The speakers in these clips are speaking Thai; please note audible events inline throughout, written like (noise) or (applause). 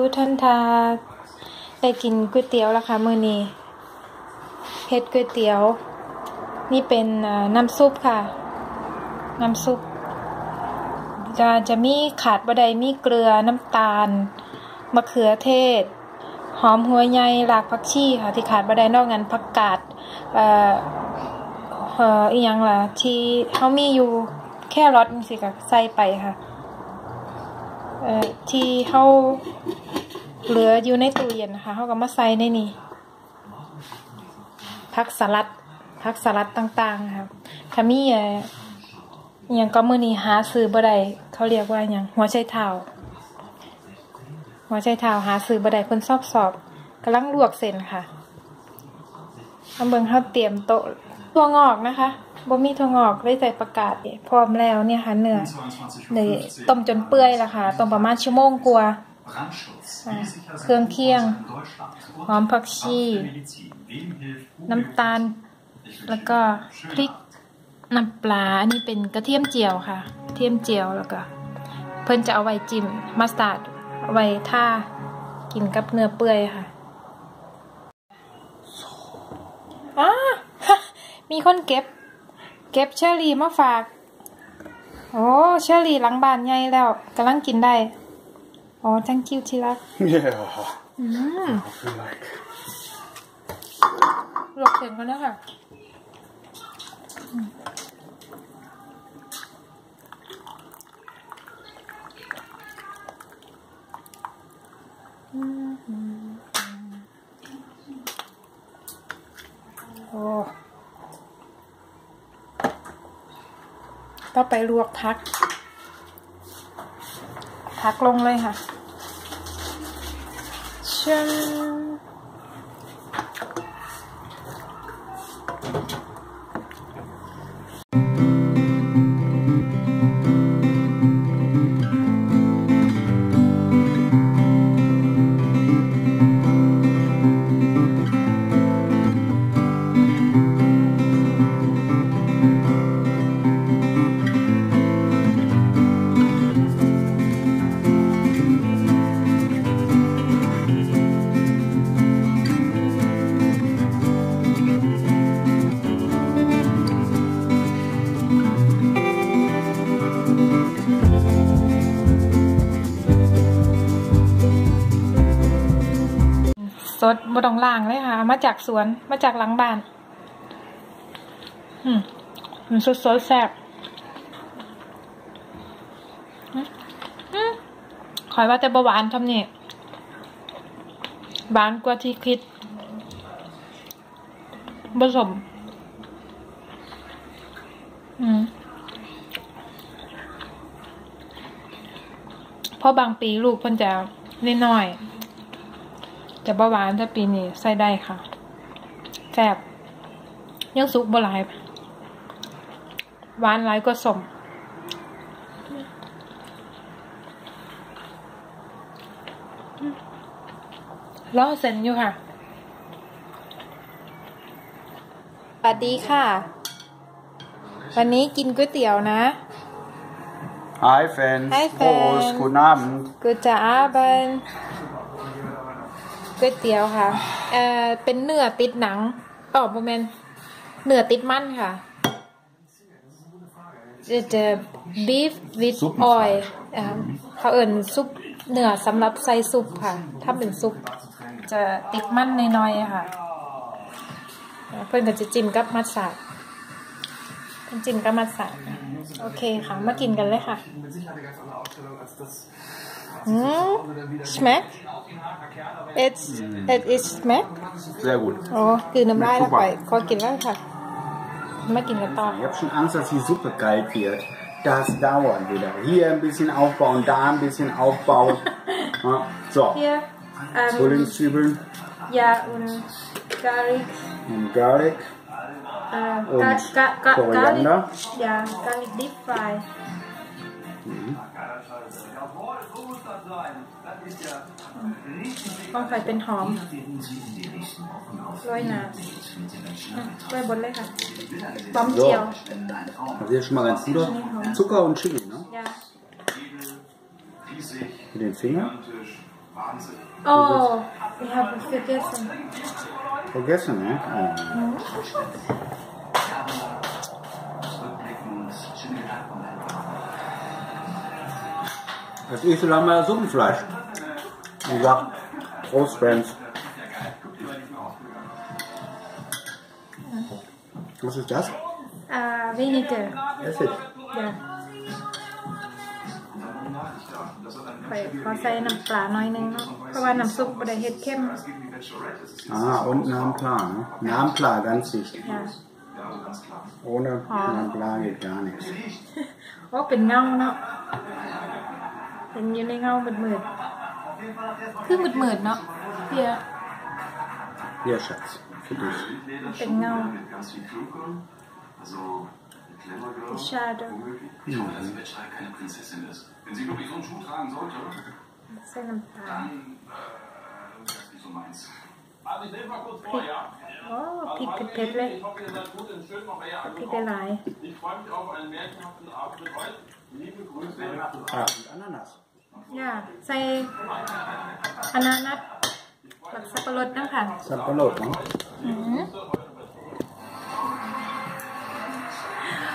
ุท่านทาได้กินก๋วยเตี๋ยวแล้วค่ะมือนี้เพ็ดก๋วยเตี๋ยว นี่เป็นน้ำซุปค่ะ น้ำซุป จะจะมีขาดบะไดมีเกลือน้ำตาล มะเขือเทศหอมหัวใหญ่หลากผักชีค่ะ ที่ขาดบะไดนอกนั้นผักกาดเอ่อเอ่ออีหยงล่ะ ที่เขามีอยู่แค่รสสิค่ะใส่ไปค่ะที่เขาเหลืออยู่ในตู้เย็นนะคะเขาก็มาใส่ในนี้ผักสลัดผักสลัดต่าง ๆ ครับถ้ามีอย่างก็มือนี้หาซื้อบ่ได้เขาเรียกว่าอย่างหัวไชเท้าหัวไชเท้าหาซื้อบ่ได้คนสอบสอบกำลังลวกเส้นค่ะนำเบิงเขาเตรียมโต๊ะถั่วงอกนะคะบ่มีถั่วงอกได้ใส่ประกาศพร้อมแล้วเนี่ยค่ะเนื้อเลยต้มจนเปื่อยละค่ะ ต้มประมาณชั่วโมงกว่าเครื่องเคียงหอมผักชี น้ำตาล แล้วก็พริกน้ำปลาอันนี้เป็นกระเทียมเจียวค่ะกระเทียมเจียวแล้วก็ เพิ่นจะเอาไว้จิ้มมัสตาร์ดเอาไว้ท่ากินกับเนื้อเปื่อยค่ะอ้ามีคนเก็บ เก็บเชอรี่มาฝาก โอ้เชอรี่หลังบานใหญ่แล้วกำลังกินได้ อ๋อ thank you ที่รัก y e a อืมหลอกเห็นกันแล้วค่ะโอ้ต้องไปลวกพัก พักลงเลยค่ะเชิญบองล่างเลยค่ะ มาจากสวนมาจากหลังบ้าน อืมมันสดสดแซ่บคอยว่าแต่บหวานทำนี่ หวานกว่าที่คิด ผสมอืมพอบางปีลูกพั่นจะนิดหน่อยจะบ่หวานถ้าปีนี้ใส่ได้ค่ะแซ่บยังสุกบ่หลายหวานหลายก็สมล้อเซนอยู่ค่ะ สวัสดีค่ะ วันนี้กินก๋วยเตี๋ยวนะ Hi f e n s Hi Fans. g o o s t guten o b d Guten Abend. ก๋วยเตี๋ยวค่ะ เอ่อ เป็นเนื้อติดหนัง อ๋อโมเมนเนื้อติดมันค่ะ the beef with oil เขาเอิ่ซุปเนื้อสำหรับใส่ซุปค่ะ ถ้าเป็นซุป จะติดมันน้อยๆค่ะ เพื่อนก็จะจิ้มกับมัสสาจิ้มกับมัสสาโอเคค่ะ มากินกันเลยค่ะ Hm. Schmeckt? It's, it is schmeckt? Sehr gut. Oh, กินน้ำลายแล้วไปขอกินแล้วค่ะไม่กินกันต่อ Ich habe schon Angst, dass die Suppe kalt wird. Das dauert wieder. Hier ein bisschen aufbauen, da ein bisschen aufbauen. (laughs) so. Hier. Ähm, Frühlingszwiebeln. Ja, und Garlic. Und Garlic. Uh, und Koriander. Ja, Garlic Deep Fry. Mhm. ต้องใส่เป็นหอมโรยหนาโรยบนเลยค่ะบอมเจียว halt Also hier schon mal ganz gut. Zucker und Chili, ne? Ja. Mit den Fingern? Oh, ich habe es vergessen. Vergessen, ne? Oh. Das erste Mal Suppenfleisch. Wie gesagt, Prost, Friends. Was ist das? Äh, weniger. Essig. Ja. Von seinem Plan, aber nach Suppe oder Hitcam. Ah, und Plan. ne? Plan, ganz wichtig. Ja. Ohne oh. Ah. Nampla geht gar nichts. (laughs) oh, genau, ne? เห็นอยู่ในเงามืดมืดคือมืดมืดเนาะเพีย Ja, Schatz, für dich. Genau. Schade. Ja. Dass Vetschrei keine Prinzessin ist. Wenn sie wirklich so einen Schuh tragen sollte, dann äh, das ist nicht so meins. Also ich lese mal kurz vor, ja? Oh, Picke Pelle. Ich hoffe, ihr seid gut und schön noch eher angekommen. Ich freue mich auf einen märchenhaften Abend mit euch. ่อ a นนั y e a าใส่อนานัสกับสับปะรดนะค่ะ สับปะรดเนาะ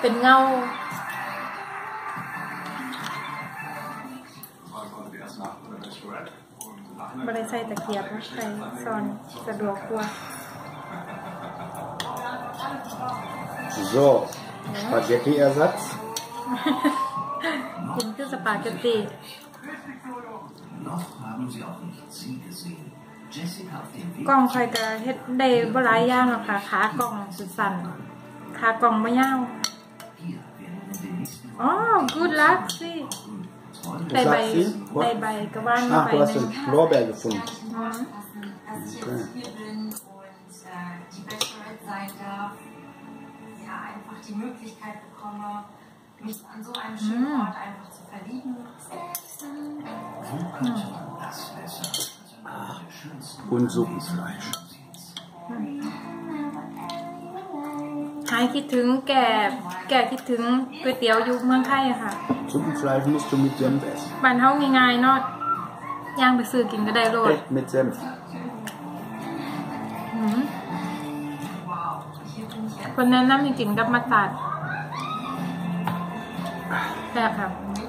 เป็นเงาบริใส่ตะเกียบใส่ซอนสะดวกกว่าโ o s p a g h e ต t i อ r s a ั z สปาเกตตีกล่องครยกะเฮ็ดได้บ่ายย่างหรอคะขากล่องสั้นขากล่องม่ยาวอ๋อ good luck สิได้ใบได้ใบกระว่านไปนะ Lorbeer mich an so e i n e m schönen mhm. Ort einfach zu verlieben. Und Suppenfleisch. หายคิดถึงแก่ แก่คิดถึงก๋วยเตี๋ยวอยู่เมืองไทยอะค่ะ Suppenfleisch musst du mit Senf essen. บ้านเฮาง่ายๆเนาะย่างไปซื้อกินก็ได้โลด Echt mit Senf. คนแนะนำให้กินกับมาตัด Ja, ja. Hm.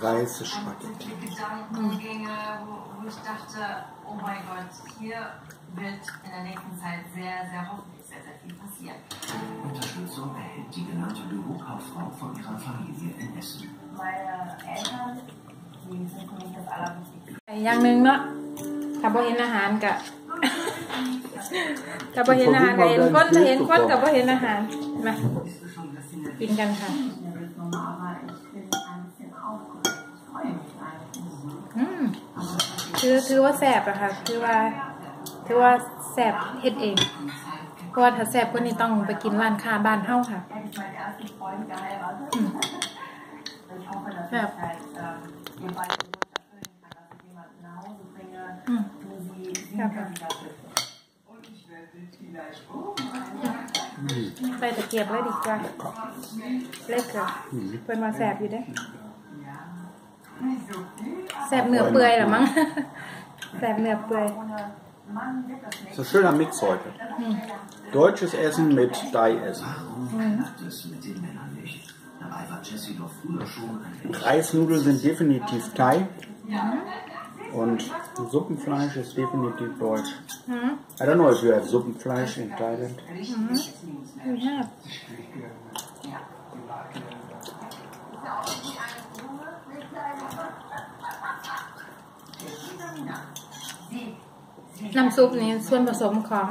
Weiße Spaghetti. Gedankengänge, wo, wo ich dachte, oh mein Gott, hier wird in der nächsten Zeit sehr, sehr hoffentlich sehr, sehr viel passieren. Unterstützung erhält die genannte Bürokauffrau von ihrer Familie in Essen. Meine Eltern อย่างหนึ่งเนาะ ถ้าบ่เห็นอาหารกะ ถ้าบ่เห็นอาหารก็เห็นคนถ้าเห็นคนกะบ่เห็นอาหารมา กินกันค่ะคือคือว่าแสบอะค่ะ คือว่าคือว่าแสบเฮ็ดเอง เพราะว่าถ้าแสบคนนี้ต้องไปกินร้านค้าบ้านเฮ้าค่ะแบบใส่ตะเกียบเลยดิจ้าเล็กเลยเพื่อนมาแสบอยู่ด้วยแสบเหนือเปื่อยหรอมั้งแสบเหนือเปื่อยสุด c h ö n e r Mix heute. d e u t s c h e ส Essen mit Thai e s s e Dabei war Jesse doch früher schon ein Reisnudeln sind definitiv Thai. Ja. Und Suppenfleisch ist definitiv deutsch. Mhm. I don't know if you have Suppenfleisch in Thailand. Mhm. Yeah. Ja. น้ำซุปนี้ส่วนผสมของ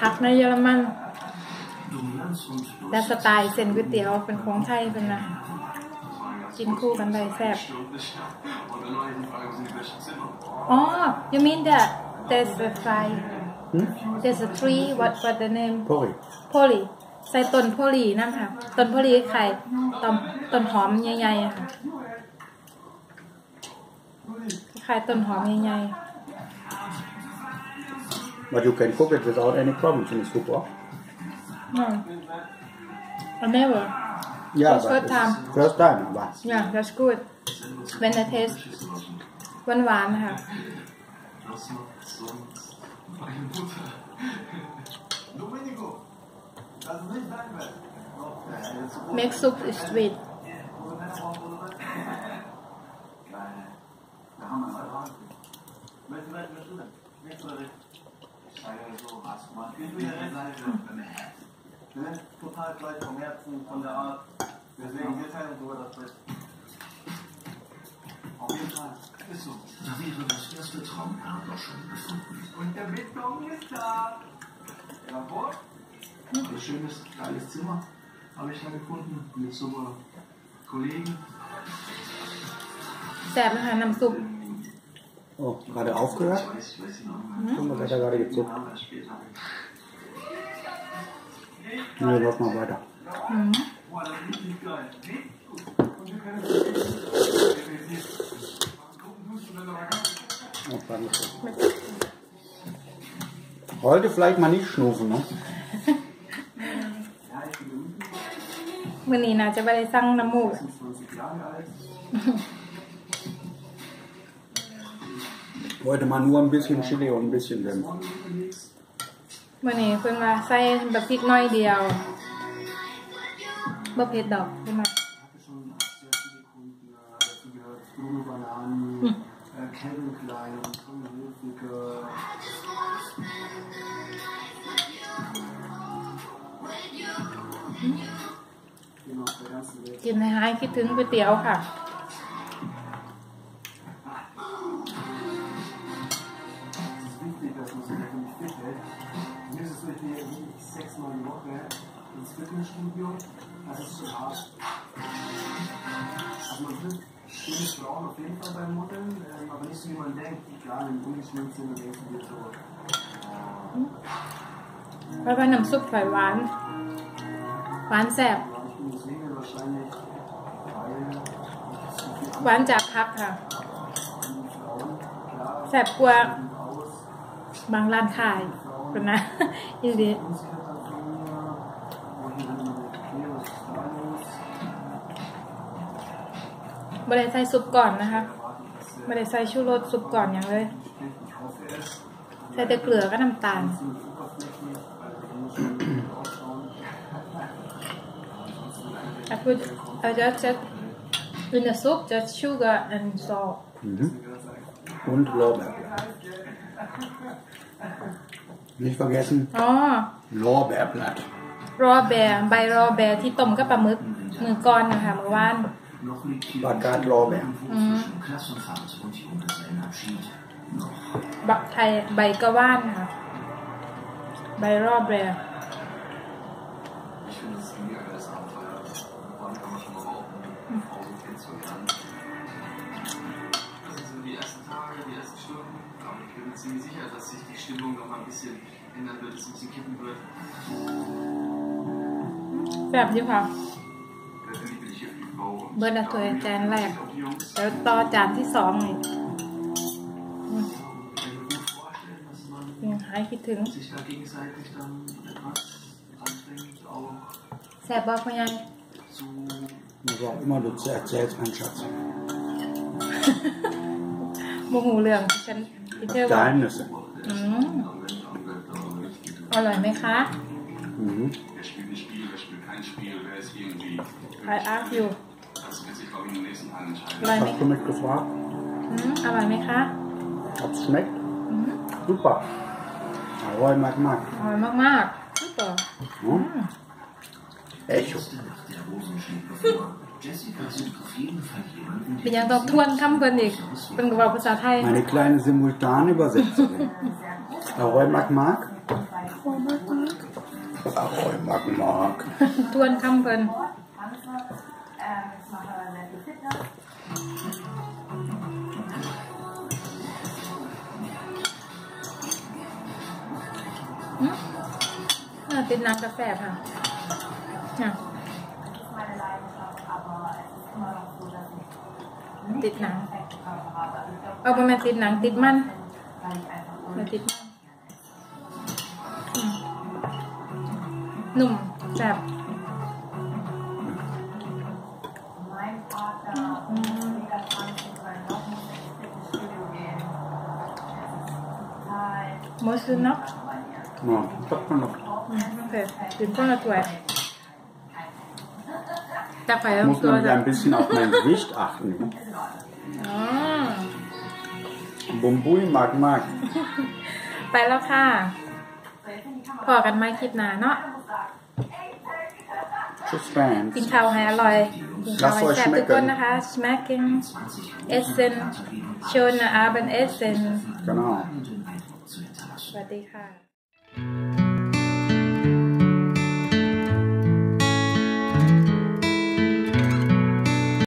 ผักในเยอรมันแต่สไตล์เส้นก๋วยเตี๋ยวเป็นของไทยเป็นนะกินคู่กันได้แซ่บอ๋อ you mean that there's a fry there's a tree what what the name p o l y p o l y ใส่ต้นโพลีนั่นค่ะต้นโพลีไข่ต้นต้นหอมใหญ่ๆค่ะไข่ต้นหอมใหญ่ๆ But you can cook it without any problems in the soup, huh? No. I never. Yeah, that's first time. First time, but. Yeah, that's good. When I taste one one, huh? Make soup is sweet. Mm. Wir sind total gleich vom Herzen, von der Art. Deswegen, wir teilen sogar das Bett. Auf jeden Fall. Ist so. Da wäre das erste Traumhaar doch schon gefunden. Und der Mitkommen ist da. Jawohl. Ein schönes, geiles Zimmer habe ich da gefunden mit so einem Kollegen. Sam, Herr Namsub. Oh, gerade aufgehört? Ich weiß, Mhm. Guck mal, wer da gerade gezogen. Wir laufen mal weiter. Mhm. Heute vielleicht mal nicht schnufen, ne? ich มื่อนี้น่าจะไปได้สั่งน้ำมูก Heute mal nur ein bisschen Chili und ein bisschen Senf. มื่อนี้เพิ่อมาใส่แบบพริกน้อยเดียวบ่เผ็ดดอกเพิ่อมา กินในหายคิดถึงก๋วยเตี๋ยวค่ะ neuen Rockband ins Fitnessstudio. Das ist zu hart. Also man trifft schöne Frauen auf jeden Fall beim Modeln, ähm, aber nicht so wie man denkt. Klar, im ungeschminkt sind denkst du dir so. เพราะว่าน้ำซุปหอยหวาน หวานแซ่บ Ja, ich bin deswegen wahrscheinlich, weil ich zu viel หวานจากพักค่ะ an Frauen, klar, แซ่บกว่า aus, บางร้านขายคนนะ อีเดี Musiker ไม่ได้ใส่ซุปก่อนนะคะไม่ได้ใส่ชูรสซุปก่อนอย่างเลย ใส่แต่เกลือก็น้ำตาล I put I just just in the soup just sugar and salt mm -hmm. und Lorbeer nicht vergessen oh. Lorbeerblatt Lorbeer bei Lorbeer ที่ต้มกับปลาหมึกมือก่อนนะคะมือวาน Bagat law แบบบักไทยใบกระว่านค่ะใบรอบแบบแบบนี้ค่ะเบิร์ดเอาถ้วยจานแรกแล้วต่อจานที่สองนี่ยังหายคิดถึงแ่บบ่พยันม a n war immer nur zu e r z ä h โมเรื่องฉันพี่เทอร์บอก g อร่อยไหมคะ Mhm. I ask you อร่อยไหม hm, Hat schmeckt das war? อืมอร่อยไหมคะ Hat schmeckt? อืม Super. Aroi mag mag. mag อร่อยมากๆซุปเปอร์ hm? hm? Echo. Ich bin ja bevor. Jessica sucht Ich bin Fall jemanden, เป็นยังต้องทวนคำเพิ่นอีกเป็นกับเราภาษาไทย Meine kleine Simultanübersetzung. Aroi mag mag. Aroi mag mag. ทวนคำเพิ่นติดน้ำกาแฟค่ะติดหนังเอาประมาณติดหนังติดมันมาติดมันหนุ่มแบบมอสซินเกมอสซักัน Okay, h muss man ja ein bisschen auf mein Gewicht achten. Bumbui mag mag. Bei ล้วค่ะพอกันไหมคลิปหน้าเนาะ s c s s f n s กินข้าวให้อร่อยกินข้าวให้แซ่บทุกคนนะคะ Smacking Essen Schöne Abend Essen Genau สวัสดีค่ะ